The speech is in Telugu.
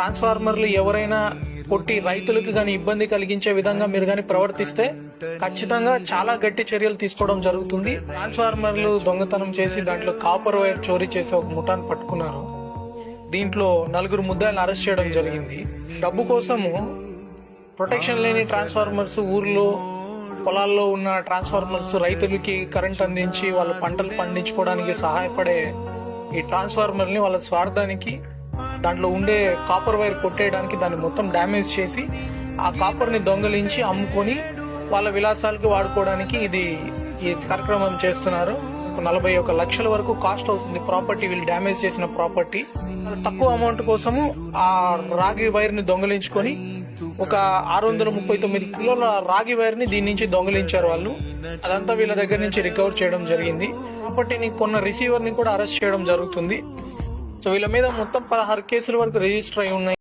ట్రాన్స్ఫార్మర్లు ఎవరైనా కొట్టి రైతులకు కానీ ఇబ్బంది కలిగించే విధంగా మీరు కానీ ప్రవర్తిస్తే ఖచ్చితంగా చాలా గట్టి చర్యలు తీసుకోవడం జరుగుతుంది. ట్రాన్స్ఫార్మర్లు దొంగతనం చేసి దాంట్లో కాపర్ వైర్ చోరీ చేసి ఒక ముఠాన్ని పట్టుకున్నారు. దీంట్లో నలుగురు ముద్దాయిలను అరెస్ట్ చేయడం జరిగింది. డబ్బు కోసము ప్రొటెక్షన్ లేని ట్రాన్స్ఫార్మర్స్ ఊర్లో పొలాల్లో ఉన్న ట్రాన్స్ఫార్మర్స్ రైతులకి కరెంట్ అందించి వాళ్ళ పంటలు పండించుకోవడానికి సహాయపడే ఈ ట్రాన్స్ఫార్మర్ని వాళ్ళ స్వార్థానికి దాంట్లో ఉండే కాపర్ వైర్ కొట్టేయడానికి దాన్ని మొత్తం డ్యామేజ్ చేసి ఆ కాపర్ని దొంగలించి అమ్ముకొని వాళ్ళ విలాసాలకి వాడుకోవడానికి ఇది ఈ కార్యక్రమం చేస్తున్నారు. నలభై ఒక లక్షల వరకు కాస్ట్ అవుతుంది. ప్రాపర్టీ వీళ్ళు డ్యామేజ్ చేసిన ప్రాపర్టీ తక్కువ అమౌంట్ కోసము ఆ రాగి వైర్ని దొంగలించుకొని ఒక ఆరు వందల ముప్పై తొమ్మిది కిలోల రాగి వైర్ని దీని నుంచి దొంగలించారు వాళ్ళు. అదంతా వీళ్ళ దగ్గర నుంచి రికవర్ చేయడం జరిగింది. ప్రాపర్టీని కొన్న రిసీవర్ని కూడా అరెస్ట్ చేయడం జరుగుతుంది. సో వీళ్ళ మీద మొత్తం పదహారు కేసుల వరకు రిజిస్టర్ అయి ఉన్నాయి.